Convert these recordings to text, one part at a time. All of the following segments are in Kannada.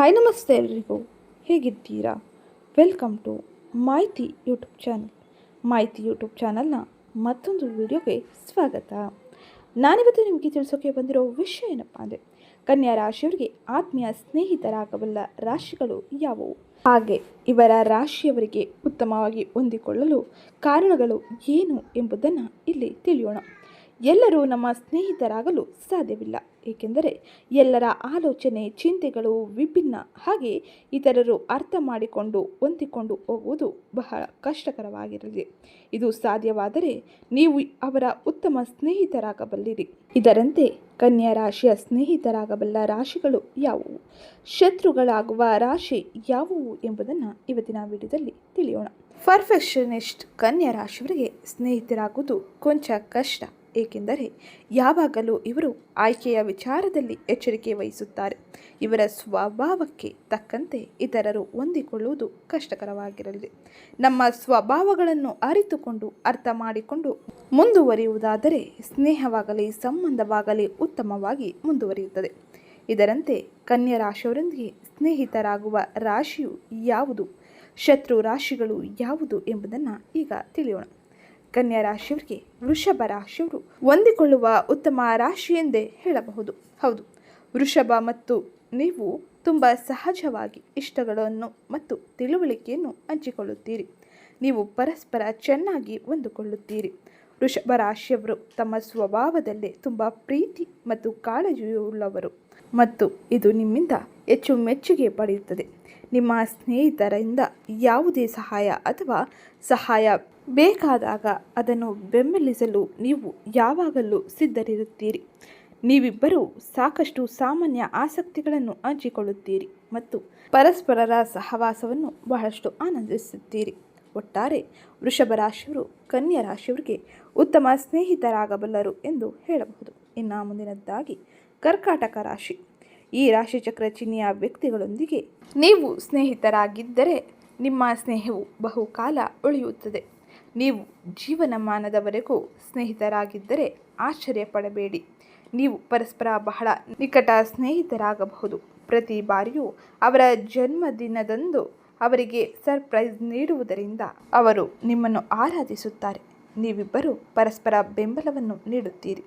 ಹಾಯ್ ನಮಸ್ತೆ ಎಲ್ರಿಗೂ. ಹೇಗಿದ್ದೀರಾ? Welcome to Mahiti YouTube channel Mahiti YouTube ಚಾನಲ್ನ ಮತ್ತೊಂದು ವಿಡಿಯೋಗೆ ಸ್ವಾಗತ. ನಾನಿವತ್ತು ನಿಮಗೆ ತಿಳಿಸೋಕೆ ಬಂದಿರೋ ವಿಷಯ ಏನಪ್ಪ ಅಂದರೆ, ಕನ್ಯಾ ರಾಶಿಯವರಿಗೆ ಆತ್ಮೀಯ ಸ್ನೇಹಿತರಾಗಬಲ್ಲ ರಾಶಿಗಳು ಯಾವುವು? ಹಾಗೆ ಇವರ ರಾಶಿಯವರಿಗೆ ಉತ್ತಮವಾಗಿ ಹೊಂದಿಕೊಳ್ಳಲು ಕಾರಣಗಳು ಏನು ಎಂಬುದನ್ನು ಇಲ್ಲಿ ತಿಳಿಯೋಣ. ಎಲ್ಲರೂ ನಮ್ಮ ಸ್ನೇಹಿತರಾಗಲು ಸಾಧ್ಯವಿಲ್ಲ, ಏಕೆಂದರೆ ಎಲ್ಲರ ಆಲೋಚನೆ, ಚಿಂತೆಗಳು ವಿಭಿನ್ನ. ಹಾಗೆ ಇತರರು ಅರ್ಥ ಮಾಡಿಕೊಂಡು ಹೊಂದಿಕೊಂಡು ಹೋಗುವುದು ಬಹಳ ಕಷ್ಟಕರವಾಗಿರಲಿದೆ ಇದು ಸಾಧ್ಯವಾದರೆ ನೀವು ಅವರ ಉತ್ತಮ ಸ್ನೇಹಿತರಾಗಬಲ್ಲಿರಿ. ಇದರಂತೆ ಕನ್ಯಾ ರಾಶಿಯ ಸ್ನೇಹಿತರಾಗಬಲ್ಲ ರಾಶಿಗಳು ಯಾವುವು? ಶತ್ರುಗಳಾಗುವ ರಾಶಿ ಯಾವುವು ಎಂಬುದನ್ನು ಇವತ್ತಿನ ವಿಡಿಯೋದಲ್ಲಿ ತಿಳಿಯೋಣ. ಪರ್ಫೆಕ್ಷನಿಸ್ಟ್ ಕನ್ಯಾ ರಾಶಿಯವರಿಗೆ ಸ್ನೇಹಿತರಾಗುವುದು ಕೊಂಚ ಕಷ್ಟ. ಏಕೆಂದರೆ ಯಾವಾಗಲೂ ಇವರು ಆಯ್ಕೆಯ ವಿಚಾರದಲ್ಲಿ ಎಚ್ಚರಿಕೆ ವಹಿಸುತ್ತಾರೆ. ಇವರ ಸ್ವಭಾವಕ್ಕೆ ತಕ್ಕಂತೆ ಇತರರು ಹೊಂದಿಕೊಳ್ಳುವುದು ಕಷ್ಟಕರವಾಗಿರಲಿದೆ ನಮ್ಮ ಸ್ವಭಾವಗಳನ್ನು ಅರಿತುಕೊಂಡು, ಅರ್ಥ ಮಾಡಿಕೊಂಡು ಮುಂದುವರಿಯುವುದಾದರೆ ಸ್ನೇಹವಾಗಲಿ, ಸಂಬಂಧವಾಗಲಿ ಉತ್ತಮವಾಗಿ ಮುಂದುವರಿಯುತ್ತದೆ. ಇದರಂತೆ ಕನ್ಯಾ ರಾಶಿಯವರೊಂದಿಗೆ ಸ್ನೇಹಿತರಾಗುವ ರಾಶಿಯು ಯಾವುದು? ಶತ್ರು ರಾಶಿಗಳು ಯಾವುದು ಎಂಬುದನ್ನು ಈಗ ತಿಳಿಯೋಣ. ಕನ್ಯಾ ರಾಶಿಯವರಿಗೆ ವೃಷಭ ರಾಶಿಯವರು ಹೊಂದಿಕೊಳ್ಳುವ ಉತ್ತಮ ರಾಶಿ ಎಂದೇ ಹೇಳಬಹುದು. ಹೌದು, ವೃಷಭ ಮತ್ತು ನೀವು ತುಂಬ ಸಹಜವಾಗಿ ಇಷ್ಟಗಳನ್ನು ಮತ್ತು ತಿಳುವಳಿಕೆಯನ್ನು ಹಂಚಿಕೊಳ್ಳುತ್ತೀರಿ. ನೀವು ಪರಸ್ಪರ ಚೆನ್ನಾಗಿ ಹೊಂದಿಕೊಳ್ಳುತ್ತೀರಿ. ವೃಷಭ ರಾಶಿಯವರು ತಮ್ಮ ಸ್ವಭಾವದಲ್ಲೇ ತುಂಬ ಪ್ರೀತಿ ಮತ್ತು ಕಾಳಜಿಯುಳ್ಳವರು ಮತ್ತು ಇದು ನಿಮ್ಮಿಂದ ಹೆಚ್ಚು ಮೆಚ್ಚುಗೆ ಪಡೆಯುತ್ತದೆ. ನಿಮ್ಮ ಸ್ನೇಹಿತರಿಂದ ಯಾವುದೇ ಸಹಾಯ ಅಥವಾ ಸಹಾಯ ಬೇಕಾದಾಗ ಅದನ್ನು ಬೆಂಬಲಿಸಲು ನೀವು ಯಾವಾಗಲೂ ಸಿದ್ಧರಿರುತ್ತೀರಿ. ನೀವಿಬ್ಬರೂ ಸಾಕಷ್ಟು ಸಾಮಾನ್ಯ ಆಸಕ್ತಿಗಳನ್ನು ಹಂಚಿಕೊಳ್ಳುತ್ತೀರಿ ಮತ್ತು ಪರಸ್ಪರರ ಸಹವಾಸವನ್ನು ಬಹಳಷ್ಟು ಆನಂದಿಸುತ್ತೀರಿ. ಒಟ್ಟಾರೆ ವೃಷಭ ರಾಶಿಯವರು ಕನ್ಯಾ ರಾಶಿಯವರಿಗೆ ಉತ್ತಮ ಸ್ನೇಹಿತರಾಗಬಲ್ಲರು ಎಂದು ಹೇಳಬಹುದು. ಇನ್ನು ಮುಂದಿನದ್ದಾಗಿ ಕರ್ಕಾಟಕ ರಾಶಿ. ಈ ರಾಶಿಚಕ್ರ ಚಿಹ್ನೆಯ ವ್ಯಕ್ತಿಗಳೊಂದಿಗೆ ನೀವು ಸ್ನೇಹಿತರಾಗಿದ್ದರೆ ನಿಮ್ಮ ಸ್ನೇಹವು ಬಹುಕಾಲ ಉಳಿಯುತ್ತದೆ. ನೀವು ಜೀವನಮಾನದವರೆಗೂ ಸ್ನೇಹಿತರಾಗಿದ್ದರೆ ಆಶ್ಚರ್ಯ ಪಡಬೇಡಿ ನೀವು ಪರಸ್ಪರ ಬಹಳ ನಿಕಟ ಸ್ನೇಹಿತರಾಗಬಹುದು. ಪ್ರತಿ ಬಾರಿಯೂ ಅವರ ಜನ್ಮದಿನದಂದು ಅವರಿಗೆ ಸರ್ಪ್ರೈಸ್ ನೀಡುವುದರಿಂದ ಅವರು ನಿಮ್ಮನ್ನು ಆರಾಧಿಸುತ್ತಾರೆ. ನೀವಿಬ್ಬರು ಪರಸ್ಪರ ಬೆಂಬಲವನ್ನು ನೀಡುತ್ತೀರಿ.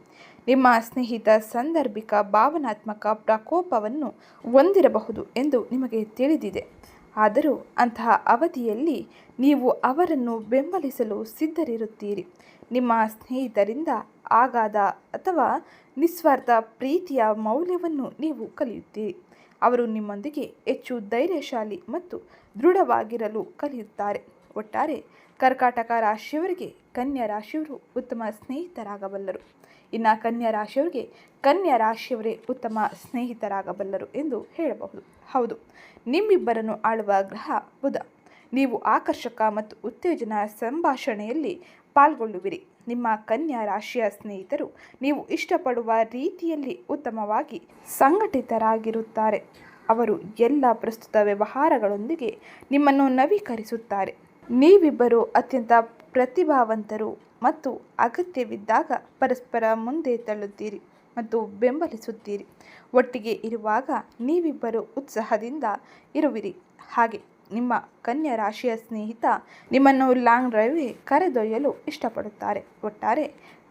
ನಿಮ್ಮ ಸ್ನೇಹಿತ ಸಂದರ್ಭಿಕ, ಭಾವನಾತ್ಮಕ ಪ್ರಕೋಪವನ್ನು ಹೊಂದಿರಬಹುದು ಎಂದು ನಿಮಗೆ ತಿಳಿದಿದೆ. ಆದರೂ ಅಂತಹ ಅವಧಿಯಲ್ಲಿ ನೀವು ಅವರನ್ನು ಬೆಂಬಲಿಸಲು ಸಿದ್ಧರಿರುತ್ತೀರಿ. ನಿಮ್ಮ ಸ್ನೇಹಿತರಿಂದ ಆಗಾದ ಅಥವಾ ನಿಸ್ವಾರ್ಥ ಪ್ರೀತಿಯ ಮೌಲ್ಯವನ್ನು ನೀವು ಕಲಿಯುತ್ತೀರಿ. ಅವರು ನಿಮ್ಮೊಂದಿಗೆ ಹೆಚ್ಚು ಧೈರ್ಯಶಾಲಿ ಮತ್ತು ದೃಢವಾಗಿರಲು ಕಲಿಯುತ್ತಾರೆ. ಒಟ್ಟಾರೆ ಕರ್ಕಾಟಕ ರಾಶಿಯವರಿಗೆ ಕನ್ಯಾ ರಾಶಿಯವರು ಉತ್ತಮ ಸ್ನೇಹಿತರಾಗಬಲ್ಲರು. ಇನ್ನು ಕನ್ಯಾ ರಾಶಿಯವರಿಗೆ ಕನ್ಯಾ ರಾಶಿಯವರೇ ಉತ್ತಮ ಸ್ನೇಹಿತರಾಗಬಲ್ಲರು ಎಂದು ಹೇಳಬಹುದು. ಹೌದು, ನಿಮ್ಮಿಬ್ಬರನ್ನು ಆಳುವ ಗ್ರಹ ಬುಧ. ನೀವು ಆಕರ್ಷಕ ಮತ್ತು ಉತ್ತೇಜನ ಸಂಭಾಷಣೆಯಲ್ಲಿ ಪಾಲ್ಗೊಳ್ಳುವಿರಿ. ನಿಮ್ಮ ಕನ್ಯಾ ರಾಶಿಯ ಸ್ನೇಹಿತರು ನೀವು ಇಷ್ಟಪಡುವ ರೀತಿಯಲ್ಲಿ ಉತ್ತಮವಾಗಿ ಸಂಘಟಿತರಾಗಿರುತ್ತಾರೆ. ಅವರು ಎಲ್ಲ ಪ್ರಸ್ತುತ ವ್ಯವಹಾರಗಳೊಂದಿಗೆ ನಿಮ್ಮನ್ನು ನವೀಕರಿಸುತ್ತಾರೆ. ನೀವಿಬ್ಬರು ಅತ್ಯಂತ ಪ್ರತಿಭಾವಂತರು ಮತ್ತು ಅಗತ್ಯವಿದ್ದಾಗ ಪರಸ್ಪರ ಮುಂದೆ ತಳ್ಳುತ್ತೀರಿ ಮತ್ತು ಬೆಂಬಲಿಸುತ್ತೀರಿ. ಒಟ್ಟಿಗೆ ಇರುವಾಗ ನೀವಿಬ್ಬರು ಉತ್ಸಾಹದಿಂದ ಇರುವಿರಿ. ಹಾಗೆ ನಿಮ್ಮ ಕನ್ಯಾ ರಾಶಿಯ ಸ್ನೇಹಿತ ನಿಮ್ಮನ್ನು ಲಾಂಗ್ ಡ್ರೈವ್ಗೆ ಕರೆದೊಯ್ಯಲು ಇಷ್ಟಪಡುತ್ತಾರೆ. ಒಟ್ಟಾರೆ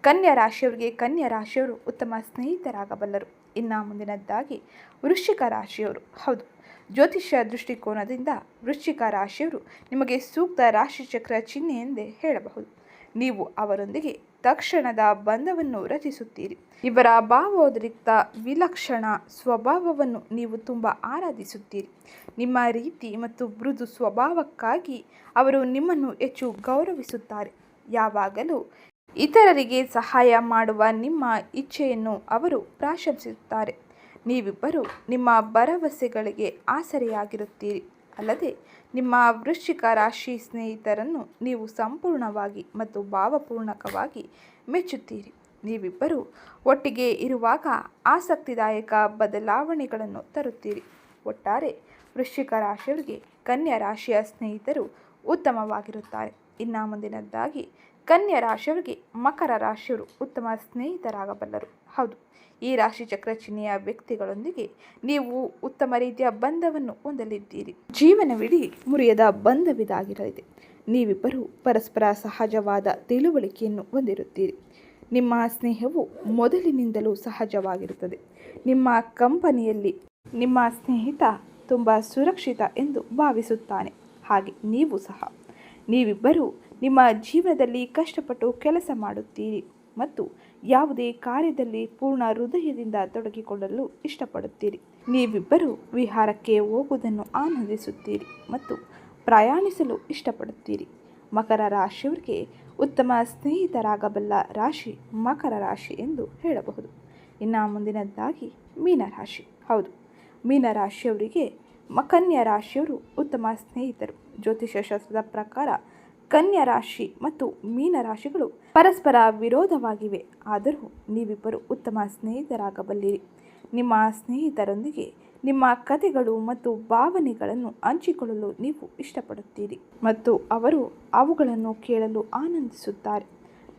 ಕನ್ಯಾ ರಾಶಿಯವರಿಗೆ ಕನ್ಯಾ ರಾಶಿಯವರು ಉತ್ತಮ ಸ್ನೇಹಿತರಾಗಬಲ್ಲರು. ಇನ್ನು ಮುಂದಿನದ್ದಾಗಿ ವೃಶ್ಚಿಕ ರಾಶಿಯವರು. ಹೌದು, ಜ್ಯೋತಿಷ್ಯ ದೃಷ್ಟಿಕೋನದಿಂದ ವೃಶ್ಚಿಕ ರಾಶಿಯವರು ನಿಮಗೆ ಸೂಕ್ತ ರಾಶಿಚಕ್ರ ಚಿಹ್ನೆ ಎಂದೇ ಹೇಳಬಹುದು. ನೀವು ಅವರೊಂದಿಗೆ ತಕ್ಷಣದ ಬಂಧವನ್ನು ರಚಿಸುತ್ತೀರಿ. ಇವರ ಭಾವೋದ್ರಿಕ್ತ ವಿಲಕ್ಷಣ ಸ್ವಭಾವವನ್ನು ನೀವು ತುಂಬ ಆರಾಧಿಸುತ್ತೀರಿ. ನಿಮ್ಮ ರೀತಿ ಮತ್ತು ಮೃದು ಸ್ವಭಾವಕ್ಕಾಗಿ ಅವರು ನಿಮ್ಮನ್ನು ಹೆಚ್ಚು ಗೌರವಿಸುತ್ತಾರೆ. ಯಾವಾಗಲೂ ಇತರರಿಗೆ ಸಹಾಯ ಮಾಡುವ ನಿಮ್ಮ ಇಚ್ಛೆಯನ್ನು ಅವರು ಪ್ರಶಂಸಿಸುತ್ತಾರೆ. ನೀವಿಬ್ಬರು ನಿಮ್ಮ ಭರವಸೆಗಳಿಗೆ ಆಸರೆಯಾಗಿರುತ್ತೀರಿ. ಅಲ್ಲದೆ ನಿಮ್ಮ ವೃಶ್ಚಿಕ ರಾಶಿ ಸ್ನೇಹಿತರನ್ನು ನೀವು ಸಂಪೂರ್ಣವಾಗಿ ಮತ್ತು ಭಾವಪೂರ್ಣಕವಾಗಿ ಮೆಚ್ಚುತ್ತೀರಿ. ನೀವಿಬ್ಬರು ಒಟ್ಟಿಗೆ ಇರುವಾಗ ಆಸಕ್ತಿದಾಯಕ ಬದಲಾವಣೆಗಳನ್ನು ತರುತ್ತೀರಿ. ಒಟ್ಟಾರೆ ವೃಶ್ಚಿಕ ರಾಶಿಯವರಿಗೆ ಕನ್ಯಾ ರಾಶಿಯ ಸ್ನೇಹಿತರು ಉತ್ತಮವಾಗಿರುತ್ತಾರೆ. ಇನ್ನು ಮುಂದಿನದ್ದಾಗಿ ಕನ್ಯಾ ರಾಶಿಯವರಿಗೆ ಮಕರ ರಾಶಿಯವರು ಉತ್ತಮ ಸ್ನೇಹಿತರಾಗಬಲ್ಲರು. ಹೌದು, ಈ ರಾಶಿ ಚಕ್ರ ಚಿಹ್ನೆಯ ವ್ಯಕ್ತಿಗಳೊಂದಿಗೆ ನೀವು ಉತ್ತಮ ರೀತಿಯ ಬಂಧವನ್ನು ಹೊಂದಲಿದ್ದೀರಿ. ಜೀವನವಿಡೀ ಮುರಿಯದ ಬಂಧವಿದಾಗಿರಲಿದೆ. ನೀವಿಬ್ಬರು ಪರಸ್ಪರ ಸಹಜವಾದ ತಿಳುವಳಿಕೆಯನ್ನು ಹೊಂದಿರುತ್ತೀರಿ. ನಿಮ್ಮ ಸ್ನೇಹವು ಮೊದಲಿನಿಂದಲೂ ಸಹಜವಾಗಿರುತ್ತದೆ. ನಿಮ್ಮ ಕಂಪನಿಯಲ್ಲಿ ನಿಮ್ಮ ಸ್ನೇಹಿತ ತುಂಬ ಸುರಕ್ಷಿತ ಎಂದು ಭಾವಿಸುತ್ತಾನೆ. ಹಾಗೆ ನೀವು ಸಹ. ನೀವಿಬ್ಬರು ನಿಮ್ಮ ಜೀವನದಲ್ಲಿ ಕಷ್ಟಪಟ್ಟು ಕೆಲಸ ಮಾಡುತ್ತೀರಿ ಮತ್ತು ಯಾವುದೇ ಕಾರ್ಯದಲ್ಲಿ ಪೂರ್ಣ ಹೃದಯದಿಂದ ತೊಡಗಿಕೊಳ್ಳಲು ಇಷ್ಟಪಡುತ್ತೀರಿ. ನೀವಿಬ್ಬರು ವಿಹಾರಕ್ಕೆ ಹೋಗುವುದನ್ನು ಆನಂದಿಸುತ್ತೀರಿ ಮತ್ತು ಪ್ರಯಾಣಿಸಲು ಇಷ್ಟಪಡುತ್ತೀರಿ. ಮಕರ ರಾಶಿಯವರಿಗೆ ಉತ್ತಮ ಸ್ನೇಹಿತರಾಗಬಲ್ಲ ರಾಶಿ ಮಕರ ರಾಶಿ ಎಂದು ಹೇಳಬಹುದು. ಇನ್ನು ಮುಂದಿನದ್ದಾಗಿ ಮೀನರಾಶಿ ಹೌದು ಮೀನರಾಶಿಯವರಿಗೆ ಮಕನ್ಯ ಕನ್ಯಾ ರಾಶಿಯವರು ಉತ್ತಮ ಸ್ನೇಹಿತರು. ಜ್ಯೋತಿಷ್ಯ ಶಾಸ್ತ್ರದ ಪ್ರಕಾರ ಕನ್ಯಾ ರಾಶಿ ಮತ್ತು ಮೀನರಾಶಿಗಳು ಪರಸ್ಪರ ವಿರೋಧವಾಗಿವೆ. ಆದರೂ ನೀವಿಬ್ಬರು ಉತ್ತಮ ಸ್ನೇಹಿತರಾಗಬಲ್ಲಿರಿ. ನಿಮ್ಮ ಸ್ನೇಹಿತರೊಂದಿಗೆ ನಿಮ್ಮ ಕಥೆಗಳು ಮತ್ತು ಭಾವನೆಗಳನ್ನು ಹಂಚಿಕೊಳ್ಳಲು ನೀವು ಇಷ್ಟಪಡುತ್ತೀರಿ ಮತ್ತು ಅವರು ಅವುಗಳನ್ನು ಕೇಳಲು ಆನಂದಿಸುತ್ತಾರೆ.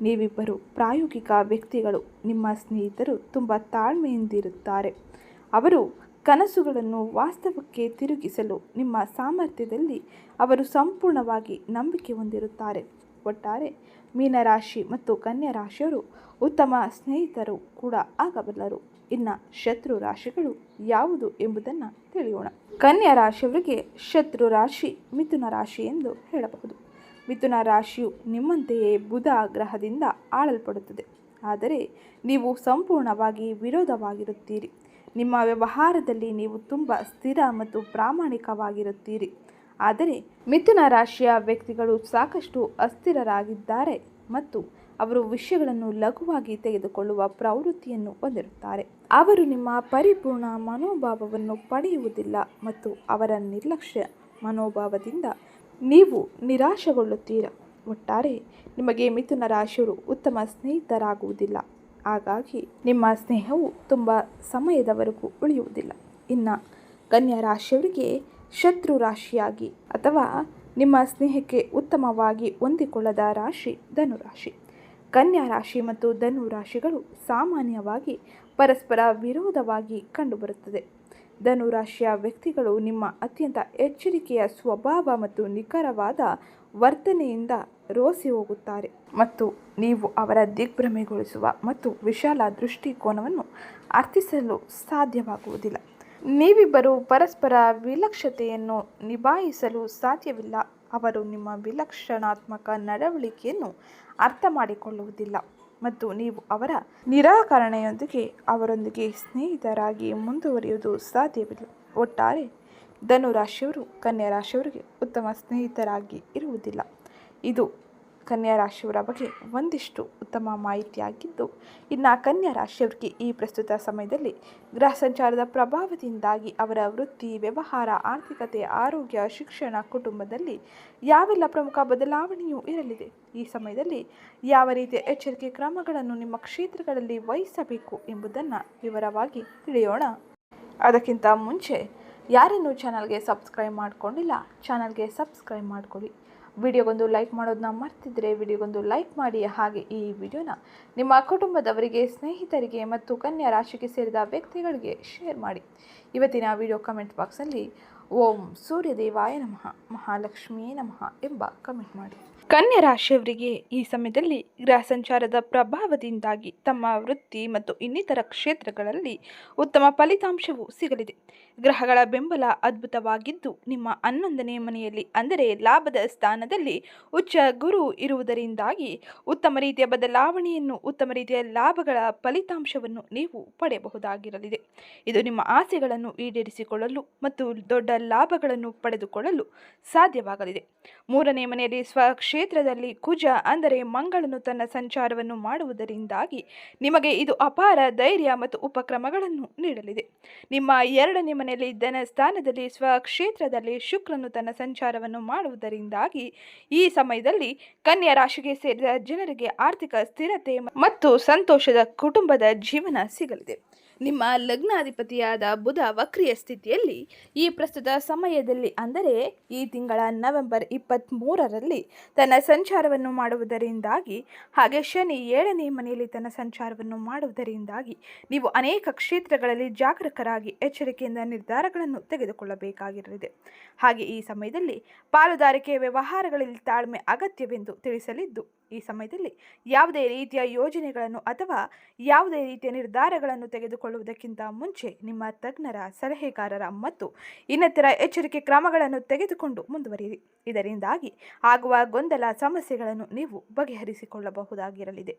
ನೀವಿಬ್ಬರು ಪ್ರಾಯೋಗಿಕ ವ್ಯಕ್ತಿಗಳು. ನಿಮ್ಮ ಸ್ನೇಹಿತರು ತುಂಬ ತಾಳ್ಮೆಯಿಂದಿರುತ್ತಾರೆ. ಅವರು ಕನಸುಗಳನ್ನು ವಾಸ್ತವಕ್ಕೆ ತಿರುಗಿಸಲು ನಿಮ್ಮ ಸಾಮರ್ಥ್ಯದಲ್ಲಿ ಅವರು ಸಂಪೂರ್ಣವಾಗಿ ನಂಬಿಕೆ ಹೊಂದಿರುತ್ತಾರೆ. ಒಟ್ಟಾರೆ, ಮೀನರಾಶಿ ಮತ್ತು ಕನ್ಯಾ ರಾಶಿಯವರು ಉತ್ತಮ ಸ್ನೇಹಿತರು ಕೂಡ ಆಗಬಲ್ಲರು. ಇನ್ನು ಶತ್ರು ರಾಶಿಗಳು ಯಾವುದು ಎಂಬುದನ್ನು ತಿಳಿಯೋಣ. ಕನ್ಯಾ ರಾಶಿಯವರಿಗೆ ಶತ್ರು ರಾಶಿ ಮಿಥುನ ರಾಶಿ ಎಂದು ಹೇಳಬಹುದು. ಮಿಥುನ ರಾಶಿಯು ನಿಮ್ಮಂತೆಯೇ ಬುಧ ಗ್ರಹದಿಂದ ಆಳಲ್ಪಡುತ್ತದೆ. ಆದರೆ, ನೀವು ಸಂಪೂರ್ಣವಾಗಿ ವಿರೋಧವಾಗಿರುತ್ತೀರಿ. ನಿಮ್ಮ ವ್ಯವಹಾರದಲ್ಲಿ ನೀವು ತುಂಬ ಸ್ಥಿರ ಮತ್ತು ಪ್ರಾಮಾಣಿಕವಾಗಿರುತ್ತೀರಿ. ಆದರೆ ಮಿಥುನ ರಾಶಿಯ ವ್ಯಕ್ತಿಗಳು ಸಾಕಷ್ಟು ಅಸ್ಥಿರರಾಗಿದ್ದಾರೆ ಮತ್ತು ಅವರು ವಿಷಯಗಳನ್ನು ಲಘುವಾಗಿ ತೆಗೆದುಕೊಳ್ಳುವ ಪ್ರವೃತ್ತಿಯನ್ನು ಹೊಂದಿರುತ್ತಾರೆ. ಅವರು ನಿಮ್ಮ ಪರಿಪೂರ್ಣ ಮನೋಭಾವವನ್ನು ಪಡೆಯುವುದಿಲ್ಲ ಮತ್ತು ಅವರ ನಿರ್ಲಕ್ಷ್ಯ ಮನೋಭಾವದಿಂದ ನೀವು ನಿರಾಶೆಗೊಳ್ಳುತ್ತೀರ. ಒಟ್ಟಾರೆ ನಿಮಗೆ ಮಿಥುನ ರಾಶಿಯವರು ಉತ್ತಮ ಸ್ನೇಹಿತರಾಗುವುದಿಲ್ಲ. ಹಾಗಾಗಿ ನಿಮ್ಮ ಸ್ನೇಹವು ತುಂಬ ಸಮಯದವರೆಗೂ ಉಳಿಯುವುದಿಲ್ಲ. ಇನ್ನು ಕನ್ಯಾ ರಾಶಿಯವರಿಗೆ ಶತ್ರು ರಾಶಿಯಾಗಿ ಅಥವಾ ನಿಮ್ಮ ಸ್ನೇಹಕ್ಕೆ ಉತ್ತಮವಾಗಿ ಹೊಂದಿಕೊಳ್ಳದ ರಾಶಿ ಧನುರಾಶಿ ಕನ್ಯಾ ರಾಶಿ ಮತ್ತು ಧನು ರಾಶಿಗಳು ಸಾಮಾನ್ಯವಾಗಿ ಪರಸ್ಪರ ವಿರೋಧವಾಗಿ ಕಂಡುಬರುತ್ತದೆ. ಧನುರಾಶಿಯ ವ್ಯಕ್ತಿಗಳು ನಿಮ್ಮ ಅತ್ಯಂತ ಎಚ್ಚರಿಕೆಯ ಸ್ವಭಾವ ಮತ್ತು ನಿಖರವಾದ ವರ್ತನೆಯಿಂದ ರೋಸಿ ಹೋಗುತ್ತಾರೆ ಮತ್ತು ನೀವು ಅವರ ದಿಗ್ಭ್ರಮೆಗೊಳಿಸುವ ಮತ್ತು ವಿಶಾಲ ದೃಷ್ಟಿಕೋನವನ್ನು ಅರ್ಥಿಸಲು ಸಾಧ್ಯವಾಗುವುದಿಲ್ಲ. ನೀವಿಬ್ಬರು ಪರಸ್ಪರ ವಿಲಕ್ಷತೆಯನ್ನು ನಿಭಾಯಿಸಲು ಸಾಧ್ಯವಿಲ್ಲ. ಅವರು ನಿಮ್ಮ ವಿಲಕ್ಷಣಾತ್ಮಕ ನಡವಳಿಕೆಯನ್ನು ಅರ್ಥ ಮಾಡಿಕೊಳ್ಳುವುದಿಲ್ಲ ಮತ್ತು ನೀವು ಅವರ ನಿರಾಕರಣೆಯೊಂದಿಗೆ ಅವರೊಂದಿಗೆ ಸ್ನೇಹಿತರಾಗಿ ಮುಂದುವರಿಯುವುದು ಸಾಧ್ಯವಿಲ್ಲ. ಒಟ್ಟಾರೆ ಧನು ರಾಶಿಯವರು ಕನ್ಯಾ ರಾಶಿಯವರಿಗೆ ಉತ್ತಮ ಸ್ನೇಹಿತರಾಗಿ ಇರುವುದಿಲ್ಲ. ಇದು ಕನ್ಯಾ ರಾಶಿಯವರ ಬಗ್ಗೆ ಒಂದಿಷ್ಟು ಉತ್ತಮ ಮಾಹಿತಿಯಾಗಿದ್ದು, ಇನ್ನು ಕನ್ಯಾ ರಾಶಿಯವರಿಗೆ ಈ ಪ್ರಸ್ತುತ ಸಮಯದಲ್ಲಿ ಗ್ರಹ ಸಂಚಾರದ ಪ್ರಭಾವದಿಂದಾಗಿ ಅವರ ವೃತ್ತಿ, ವ್ಯವಹಾರ, ಆರ್ಥಿಕತೆ, ಆರೋಗ್ಯ, ಶಿಕ್ಷಣ ಕುಟುಂಬದಲ್ಲಿ ಯಾವೆಲ್ಲ ಪ್ರಮುಖ ಬದಲಾವಣೆಯೂ ಇರಲಿದೆ, ಈ ಸಮಯದಲ್ಲಿ ಯಾವ ರೀತಿಯ ಎಚ್ಚರಿಕೆ ಕ್ರಮಗಳನ್ನು ನಿಮ್ಮ ಕ್ಷೇತ್ರಗಳಲ್ಲಿ ವಹಿಸಬೇಕು ಎಂಬುದನ್ನು ವಿವರವಾಗಿ ತಿಳಿಯೋಣ. ಅದಕ್ಕಿಂತ ಮುಂಚೆ ಯಾರಿನ್ನೂ ಚಾನಲ್ಗೆ ಸಬ್ಸ್ಕ್ರೈಬ್ ಮಾಡ್ಕೊಂಡಿಲ್ಲ, ಚಾನಲ್ಗೆ ಸಬ್ಸ್ಕ್ರೈಬ್ ಮಾಡ್ಕೊಳ್ಳಿ. ವಿಡಿಯೋಗೊಂದು ಲೈಕ್ ಮಾಡೋದನ್ನ ಮರ್ತಿದ್ರೆ ವಿಡಿಯೋಗೊಂದು ಲೈಕ್ ಮಾಡಿ, ಹಾಗೆ ಈ ವಿಡಿಯೋನ ನಿಮ್ಮ ಕುಟುಂಬದವರಿಗೆ, ಸ್ನೇಹಿತರಿಗೆ ಮತ್ತು ಕನ್ಯಾ ರಾಶಿಗೆ ಸೇರಿದ ವ್ಯಕ್ತಿಗಳಿಗೆ ಶೇರ್ ಮಾಡಿ. ಇವತ್ತಿನ ವಿಡಿಯೋ ಕಮೆಂಟ್ ಬಾಕ್ಸಲ್ಲಿ ಓಂ ಸೂರ್ಯದೇವಾಯ ನಮಃ, ಮಹಾಲಕ್ಷ್ಮಿಯೇ ನಮಃ ಎಂಬ ಕಮೆಂಟ್ ಮಾಡಿ. ಕನ್ಯಾ ರಾಶಿಯವರಿಗೆ ಈ ಸಮಯದಲ್ಲಿ ಗ್ರಹ ಸಂಚಾರದ ಪ್ರಭಾವದಿಂದಾಗಿ ತಮ್ಮ ವೃತ್ತಿ ಮತ್ತು ಇನ್ನಿತರ ಕ್ಷೇತ್ರಗಳಲ್ಲಿ ಉತ್ತಮ ಫಲಿತಾಂಶವು ಸಿಗಲಿದೆ. ಗ್ರಹಗಳ ಬೆಂಬಲ ಅದ್ಭುತವಾಗಿದ್ದು, ನಿಮ್ಮ ಹನ್ನೊಂದನೇ ಮನೆಯಲ್ಲಿ ಅಂದರೆ ಲಾಭದ ಸ್ಥಾನದಲ್ಲಿ ಉಚ್ಚ ಗುರು ಇರುವುದರಿಂದಾಗಿ ಉತ್ತಮ ರೀತಿಯ ಬದಲಾವಣೆಯನ್ನು, ಉತ್ತಮ ರೀತಿಯ ಲಾಭಗಳ ಫಲಿತಾಂಶವನ್ನು ನೀವು ಪಡೆಯಬಹುದಾಗಿರಲಿದೆ. ಇದು ನಿಮ್ಮ ಆಸೆಗಳನ್ನು ಈಡೇರಿಸಿಕೊಳ್ಳಲು ಮತ್ತು ದೊಡ್ಡ ಲಾಭಗಳನ್ನು ಪಡೆದುಕೊಳ್ಳಲು ಸಾಧ್ಯವಾಗಲಿದೆ. ಮೂರನೇ ಮನೆಯಲ್ಲಿ ಸ್ವಕ್ಷೇತ್ರದಲ್ಲಿ ಕುಜ ಅಂದರೆ ಮಂಗಳನು ತನ್ನ ಸಂಚಾರವನ್ನು ಮಾಡುವುದರಿಂದಾಗಿ ನಿಮಗೆ ಇದು ಅಪಾರ ಧೈರ್ಯ ಮತ್ತು ಉಪಕ್ರಮಗಳನ್ನು ನೀಡಲಿದೆ. ನಿಮ್ಮ ಎರಡನೇ ಮನೆಯಲ್ಲಿ ಧನ ಸ್ಥಾನದಲ್ಲಿ ಸ್ವಕ್ಷೇತ್ರದಲ್ಲಿ ಶುಕ್ರನು ತನ್ನ ಸಂಚಾರವನ್ನು ಮಾಡುವುದರಿಂದಾಗಿ ಈ ಸಮಯದಲ್ಲಿ ಕನ್ಯಾ ರಾಶಿಗೆ ಸೇರಿದ ಜನರಿಗೆ ಆರ್ಥಿಕ ಸ್ಥಿರತೆ ಮತ್ತು ಸಂತೋಷದ ಕುಟುಂಬದ ಜೀವನ ಸಿಗಲಿದೆ. ನಿಮ್ಮ ಲಗ್ನಾಧಿಪತಿಯಾದ ಬುಧ ವಕ್ರಿಯ ಸ್ಥಿತಿಯಲ್ಲಿ ಈ ಪ್ರಸ್ತುತ ಸಮಯದಲ್ಲಿ ಅಂದರೆ ಈ ತಿಂಗಳ ನವೆಂಬರ್ ಇಪ್ಪತ್ತ್ಮೂರರಲ್ಲಿ ತನ್ನ ಸಂಚಾರವನ್ನು ಮಾಡುವುದರಿಂದಾಗಿ, ಹಾಗೆ ಶನಿ ಏಳನೇ ಮನೆಯಲ್ಲಿ ತನ್ನ ಸಂಚಾರವನ್ನು ಮಾಡುವುದರಿಂದಾಗಿ ನೀವು ಅನೇಕ ಕ್ಷೇತ್ರಗಳಲ್ಲಿ ಜಾಗರೂಕರಾಗಿ ಎಚ್ಚರಿಕೆಯಿಂದ ನಿರ್ಧಾರಗಳನ್ನು ತೆಗೆದುಕೊಳ್ಳಬೇಕಾಗಿರಲಿದೆ. ಹಾಗೆ ಈ ಸಮಯದಲ್ಲಿ ಪಾಲುದಾರಿಕೆ ವ್ಯವಹಾರಗಳಲ್ಲಿ ತಾಳ್ಮೆ ಅಗತ್ಯವೆಂದು ತಿಳಿಸಲಿದ್ದು ಈ ಸಮಯದಲ್ಲಿ ಯಾವುದೇ ರೀತಿಯ ಯೋಜನೆಗಳನ್ನು ಅಥವಾ ಯಾವುದೇ ರೀತಿಯ ನಿರ್ಧಾರಗಳನ್ನು ತೆಗೆದುಕೊಳ್ಳುವುದಕ್ಕಿಂತ ಮುಂಚೆ ನಿಮ್ಮ ತಜ್ಞರ, ಸಲಹೆಗಾರರ ಮತ್ತು ಇನ್ನಿತರ ಎಚ್ಚರಿಕೆ ಕ್ರಮಗಳನ್ನು ತೆಗೆದುಕೊಂಡು ಮುಂದುವರಿಯಿರಿ. ಇದರಿಂದಾಗಿ ಆಗುವ ಗೊಂದಲ, ಸಮಸ್ಯೆಗಳನ್ನು ನೀವು ಬಗೆಹರಿಸಿಕೊಳ್ಳಬಹುದಾಗಿರಲಿದೆ.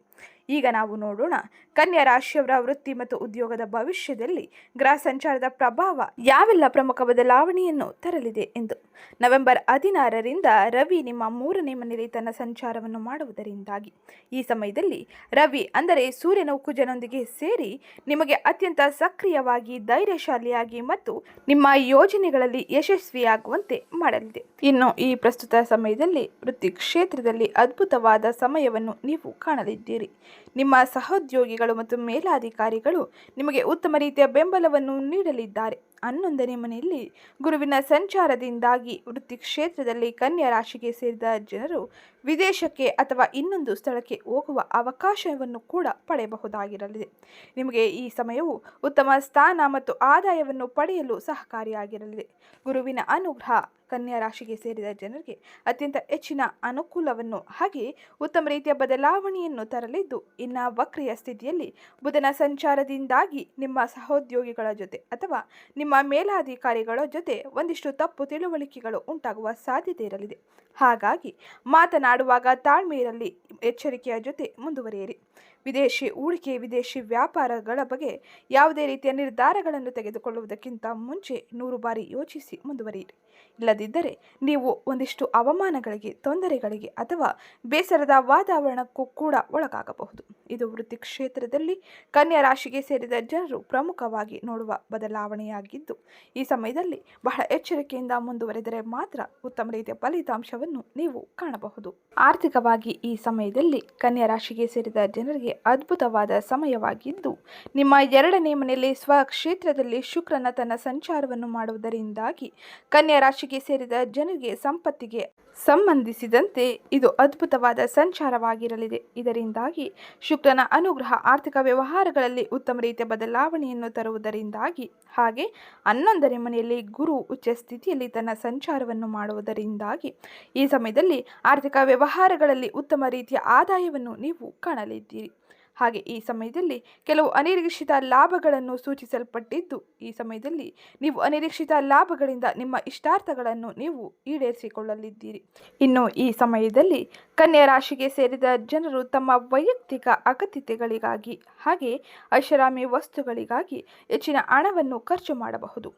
ಈಗ ನಾವು ನೋಡೋಣ, ಕನ್ಯಾ ರಾಶಿಯವರ ವೃತ್ತಿ ಮತ್ತು ಉದ್ಯೋಗದ ಭವಿಷ್ಯದಲ್ಲಿ ಗ್ರಹ ಸಂಚಾರದ ಪ್ರಭಾವ ಯಾವೆಲ್ಲ ಪ್ರಮುಖ ಬದಲಾವಣೆಯನ್ನು ತರಲಿದೆ ಎಂದು. ನವೆಂಬರ್ ಹದಿನಾರರಿಂದ ರವಿ ನಿಮ್ಮ ಮೂರನೇ ಮನೆಯಲ್ಲಿ ತನ್ನ ಸಂಚಾರವನ್ನು ಮಾಡುವುದರಿಂದಾಗಿ ಈ ಸಮಯದಲ್ಲಿ ರವಿ, ಅಂದರೆ ಸೂರ್ಯನ ಕುಜನೊಂದಿಗೆ ಸೇರಿ ನಿಮಗೆ ಅತ್ಯಂತ ಸಕ್ರಿಯವಾಗಿ, ಧೈರ್ಯಶಾಲಿಯಾಗಿ ಮತ್ತು ನಿಮ್ಮ ಯೋಜನೆಗಳಲ್ಲಿ ಯಶಸ್ವಿಯಾಗುವಂತೆ ಮಾಡಲಿದೆ. ಇನ್ನು ಈ ಪ್ರಸ್ತುತ ಸಮಯದಲ್ಲಿ ವೃತ್ತಿ ಕ್ಷೇತ್ರದಲ್ಲಿ ಅದ್ಭುತವಾದ ಸಮಯವನ್ನು ನೀವು ಕಾಣಲಿದ್ದೀರಿ. ನಿಮ್ಮ ಸಹೋದ್ಯೋಗಿಗಳು ಮತ್ತು ಮೇಲಾಧಿಕಾರಿಗಳು ನಿಮಗೆ ಉತ್ತಮ ರೀತಿಯ ಬೆಂಬಲವನ್ನು ನೀಡಲಿದ್ದಾರೆ. ಹನ್ನೊಂದನೇ ಮನೆಯಲ್ಲಿ ಗುರುವಿನ ಸಂಚಾರದಿಂದಾಗಿ ವೃತ್ತಿ ಕ್ಷೇತ್ರದಲ್ಲಿ ಕನ್ಯಾ ರಾಶಿಗೆ ಸೇರಿದ ಜನರು ವಿದೇಶಕ್ಕೆ ಅಥವಾ ಇನ್ನೊಂದು ಸ್ಥಳಕ್ಕೆ ಹೋಗುವ ಅವಕಾಶವನ್ನು ಕೂಡ ಪಡೆಯಬಹುದಾಗಿರಲಿದೆ. ನಿಮಗೆ ಈ ಸಮಯವು ಉತ್ತಮ ಸ್ಥಾನ ಮತ್ತು ಆದಾಯವನ್ನು ಪಡೆಯಲು ಸಹಕಾರಿಯಾಗಿರಲಿದೆ. ಗುರುವಿನ ಅನುಗ್ರಹ ಕನ್ಯಾ ರಾಶಿಗೆ ಸೇರಿದ ಜನರಿಗೆ ಅತ್ಯಂತ ಹೆಚ್ಚಿನ ಅನುಕೂಲವನ್ನು ಹಾಗೆ ಉತ್ತಮ ರೀತಿಯ ಬದಲಾವಣೆಯನ್ನು ತರಲಿದ್ದು, ಇನ್ನ ವಕ್ರಿಯ ಸ್ಥಿತಿಯಲ್ಲಿ ಬುಧನ ಸಂಚಾರದಿಂದಾಗಿ ನಿಮ್ಮ ಸಹೋದ್ಯೋಗಿಗಳ ಜೊತೆ ಅಥವಾ ನಿಮ್ಮ ಮೇಲಾಧಿಕಾರಿಗಳ ಜೊತೆ ಒಂದಿಷ್ಟು ತಪ್ಪು ತಿಳುವಳಿಕೆಗಳು ಉಂಟಾಗುವ ಸಾಧ್ಯತೆ ಇರಲಿದೆ. ಹಾಗಾಗಿ ಮಾತನಾಡುವಾಗ ತಾಳ್ಮೆ ಇರಲಿ, ಎಚ್ಚರಿಕೆಯ ಜೊತೆ ಮುಂದುವರಿಯಿರಿ. ವಿದೇಶಿ ಹೂಡಿಕೆ, ವಿದೇಶಿ ವ್ಯಾಪಾರಗಳ ಬಗ್ಗೆ ಯಾವುದೇ ರೀತಿಯ ನಿರ್ಧಾರಗಳನ್ನು ತೆಗೆದುಕೊಳ್ಳುವುದಕ್ಕಿಂತ ಮುಂಚೆ ನೂರು ಬಾರಿ ಯೋಚಿಸಿ ಮುಂದುವರಿಯಿರಿ. ಇಲ್ಲದಿದ್ದರೆ ನೀವು ಒಂದಿಷ್ಟು ಅವಮಾನಗಳಿಗೆ, ತೊಂದರೆಗಳಿಗೆ ಅಥವಾ ಬೇಸರದ ವಾತಾವರಣಕ್ಕೂ ಕೂಡ ಒಳಗಾಗಬಹುದು. ಇದು ವೃತ್ತಿ ಕ್ಷೇತ್ರದಲ್ಲಿ ಕನ್ಯಾ ರಾಶಿಗೆ ಸೇರಿದ ಜನರು ಪ್ರಮುಖವಾಗಿ ನೋಡುವ ಬದಲಾವಣೆಯಾಗಿದ್ದು, ಈ ಸಮಯದಲ್ಲಿ ಬಹಳ ಎಚ್ಚರಿಕೆಯಿಂದ ಮುಂದುವರೆದರೆ ಮಾತ್ರ ಉತ್ತಮ ರೀತಿಯ ಫಲಿತಾಂಶವನ್ನು ನೀವು ಕಾಣಬಹುದು. ಆರ್ಥಿಕವಾಗಿ ಈ ಸಮಯದಲ್ಲಿ ಕನ್ಯಾ ರಾಶಿಗೆ ಸೇರಿದ ಜನರಿಗೆ ಅದ್ಭುತವಾದ ಸಮಯವಾಗಿದ್ದು, ನಿಮ್ಮ ಎರಡನೇ ಮನೆಯಲ್ಲಿ ಸ್ವಕ್ಷೇತ್ರದಲ್ಲಿ ಶುಕ್ರನ ತನ್ನ ಸಂಚಾರವನ್ನು ಮಾಡುವುದರಿಂದಾಗಿ ಕನ್ಯಾ ರಾಶಿಗೆ ಸೇರಿದ ಜನರಿಗೆ ಸಂಪತ್ತಿಗೆ ಸಂಬಂಧಿಸಿದಂತೆ ಇದು ಅದ್ಭುತವಾದ ಸಂಚಾರವಾಗಿರಲಿದೆ. ಇದರಿಂದಾಗಿ ಶುಕ್ರನ ಅನುಗ್ರಹ ಆರ್ಥಿಕ ವ್ಯವಹಾರಗಳಲ್ಲಿ ಉತ್ತಮ ರೀತಿಯ ಬದಲಾವಣೆಯನ್ನು ತರುವುದರಿಂದಾಗಿ ಹಾಗೆ ಹನ್ನೊಂದನೇ ಮನೆಯಲ್ಲಿ ಗುರು ಉಚ್ಚ ಸ್ಥಿತಿಯಲ್ಲಿ ತನ್ನ ಸಂಚಾರವನ್ನು ಮಾಡುವುದರಿಂದಾಗಿ ಈ ಸಮಯದಲ್ಲಿ ಆರ್ಥಿಕ ವ್ಯವಹಾರಗಳಲ್ಲಿ ಉತ್ತಮ ರೀತಿಯ ಆದಾಯವನ್ನು ನೀವು ಕಾಣಲಿದ್ದೀರಿ. ಹಾಗೆ ಈ ಸಮಯದಲ್ಲಿ ಕೆಲವು ಅನಿರೀಕ್ಷಿತ ಲಾಭಗಳನ್ನು ಸೂಚಿಸಲ್ಪಟ್ಟಿದ್ದು, ಈ ಸಮಯದಲ್ಲಿ ನೀವು ಅನಿರೀಕ್ಷಿತ ಲಾಭಗಳಿಂದ ನಿಮ್ಮ ಇಷ್ಟಾರ್ಥಗಳನ್ನು ನೀವು ಈಡೇರಿಸಿಕೊಳ್ಳಲಿದ್ದೀರಿ. ಇನ್ನು ಈ ಸಮಯದಲ್ಲಿ ಕನ್ಯಾ ರಾಶಿಗೆ ಸೇರಿದ ಜನರು ತಮ್ಮ ವೈಯಕ್ತಿಕ ಅಗತ್ಯತೆಗಳಿಗಾಗಿ, ಹಾಗೆ ಐಷಾರಾಮಿ ವಸ್ತುಗಳಿಗಾಗಿ ಹೆಚ್ಚಿನ ಹಣವನ್ನು ಖರ್ಚು ಮಾಡಬಹುದು.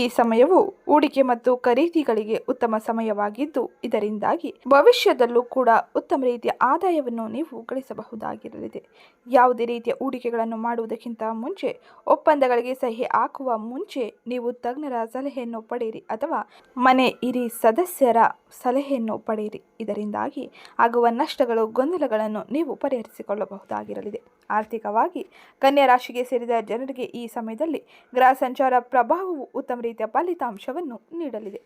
ಈ ಸಮಯವು ಹೂಡಿಕೆ ಮತ್ತು ಖರೀದಿಗಳಿಗೆ ಉತ್ತಮ ಸಮಯವಾಗಿದ್ದು, ಇದರಿಂದಾಗಿ ಭವಿಷ್ಯದಲ್ಲೂ ಕೂಡ ಉತ್ತಮ ರೀತಿಯ ಆದಾಯವನ್ನು ನೀವು ಗಳಿಸಬಹುದಾಗಿರಲಿದೆ. ಯಾವುದೇ ರೀತಿಯ ಹೂಡಿಕೆಗಳನ್ನು ಮಾಡುವುದಕ್ಕಿಂತ ಮುಂಚೆ, ಒಪ್ಪಂದಗಳಿಗೆ ಸಹಿ ಹಾಕುವ ಮುಂಚೆ ನೀವು ತಜ್ಞರ ಸಲಹೆಯನ್ನು ಪಡೆಯಿರಿ ಅಥವಾ ಮನೆ ಇರಿ ಸದಸ್ಯರ ಸಲಹೆಯನ್ನು ಪಡೆಯಿರಿ. ಇದರಿಂದಾಗಿ ಆಗುವ ನಷ್ಟಗಳು, ಗೊಂದಲಗಳನ್ನು ನೀವು ಪರಿಹರಿಸಿಕೊಳ್ಳಬಹುದಾಗಿರಲಿದೆ. ಆರ್ಥಿಕವಾಗಿ ಕನ್ಯಾ ರಾಶಿಗೆ ಸೇರಿದ ಜನರಿಗೆ ಈ ಸಮಯದಲ್ಲಿ ಗ್ರಹ ಸಂಚಾರ ಪ್ರಭಾವವು ಉತ್ತಮ ರೀತಿಯ ಫಲಿತಾಂಶವನ್ನು ನೀಡಲಿದೆ.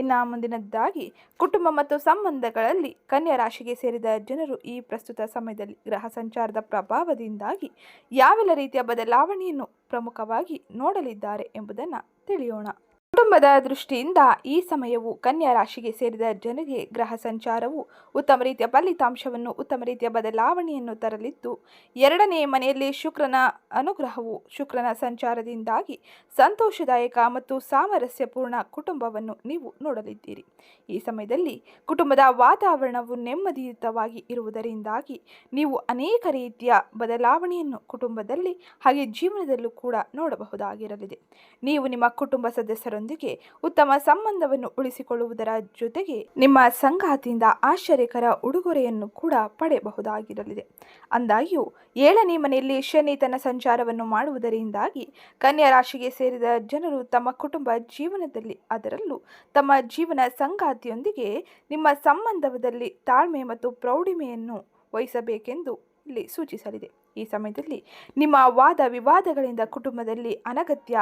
ಇನ್ನು ಮುಂದಿನದ್ದಾಗಿ ಕುಟುಂಬ ಮತ್ತು ಸಂಬಂಧಗಳಲ್ಲಿ ಕನ್ಯಾ ರಾಶಿಗೆ ಸೇರಿದ ಜನರು ಈ ಪ್ರಸ್ತುತ ಸಮಯದಲ್ಲಿ ಗ್ರಹ ಸಂಚಾರದ ಪ್ರಭಾವದಿಂದಾಗಿ ಯಾವೆಲ್ಲ ರೀತಿಯ ಬದಲಾವಣೆಯನ್ನು ಪ್ರಮುಖವಾಗಿ ನೋಡಲಿದ್ದಾರೆ ಎಂಬುದನ್ನು ತಿಳಿಯೋಣ. ಕುಟುಂಬದ ದೃಷ್ಟಿಯಿಂದ ಈ ಸಮಯವು ಕನ್ಯಾ ರಾಶಿಗೆ ಸೇರಿದ ಜನರಿಗೆ ಗ್ರಹ ಸಂಚಾರವು ಉತ್ತಮ ರೀತಿಯ ಫಲಿತಾಂಶವನ್ನು, ಉತ್ತಮ ರೀತಿಯ ಬದಲಾವಣೆಯನ್ನು ತರಲಿದ್ದು, ಎರಡನೇ ಮನೆಯಲ್ಲಿ ಶುಕ್ರನ ಅನುಗ್ರಹವು ಶುಕ್ರನ ಸಂಚಾರದಿಂದಾಗಿ ಸಂತೋಷದಾಯಕ ಮತ್ತು ಸಾಮರಸ್ಯಪೂರ್ಣ ಕುಟುಂಬವನ್ನು ನೀವು ನೋಡಲಿದ್ದೀರಿ. ಈ ಸಮಯದಲ್ಲಿ ಕುಟುಂಬದ ವಾತಾವರಣವು ನೆಮ್ಮದಿಯುತವಾಗಿ ಇರುವುದರಿಂದಾಗಿ ನೀವು ಅನೇಕ ರೀತಿಯ ಬದಲಾವಣೆಯನ್ನು ಕುಟುಂಬದಲ್ಲಿ ಹಾಗೆ ಜೀವನದಲ್ಲೂ ಕೂಡ ನೋಡಬಹುದಾಗಿರಲಿದೆ. ನೀವು ನಿಮ್ಮ ಕುಟುಂಬ ಸದಸ್ಯರೊಂದಿಗೆ ಉತ್ತಮ ಸಂಬಂಧವನ್ನು ಉಳಿಸಿಕೊಳ್ಳುವುದರ ಜೊತೆಗೆ ನಿಮ್ಮ ಸಂಗಾತಿಯಿಂದ ಆಶ್ಚರ್ಯಕರ ಉಡುಗೊರೆಯನ್ನು ಕೂಡ ಪಡೆಯಬಹುದಾಗಿರಲಿದೆ. ಅಂದಾಗ್ಯೂ, ಏಳನೇ ಮನೆಯಲ್ಲಿ ಶನಿ ತನ್ನ ಸಂಚಾರವನ್ನು ಮಾಡುವುದರಿಂದಾಗಿ ಕನ್ಯಾ ರಾಶಿಗೆ ಸೇರಿದ ಜನರು ತಮ್ಮ ಕುಟುಂಬ ಜೀವನದಲ್ಲಿ ಅದರಲ್ಲೂ ತಮ್ಮ ಜೀವನ ಸಂಗಾತಿಯೊಂದಿಗೆ ನಿಮ್ಮ ಸಂಬಂಧದಲ್ಲಿ ತಾಳ್ಮೆ ಮತ್ತು ಪ್ರೌಢಿಮೆಯನ್ನು ವಹಿಸಬೇಕೆಂದು ಇಲ್ಲಿ ಸೂಚಿಸಲಿದೆ. ಈ ಸಮಯದಲ್ಲಿ ನಿಮ್ಮ ವಾದ ವಿವಾದಗಳಿಂದ ಕುಟುಂಬದಲ್ಲಿ ಅನಗತ್ಯ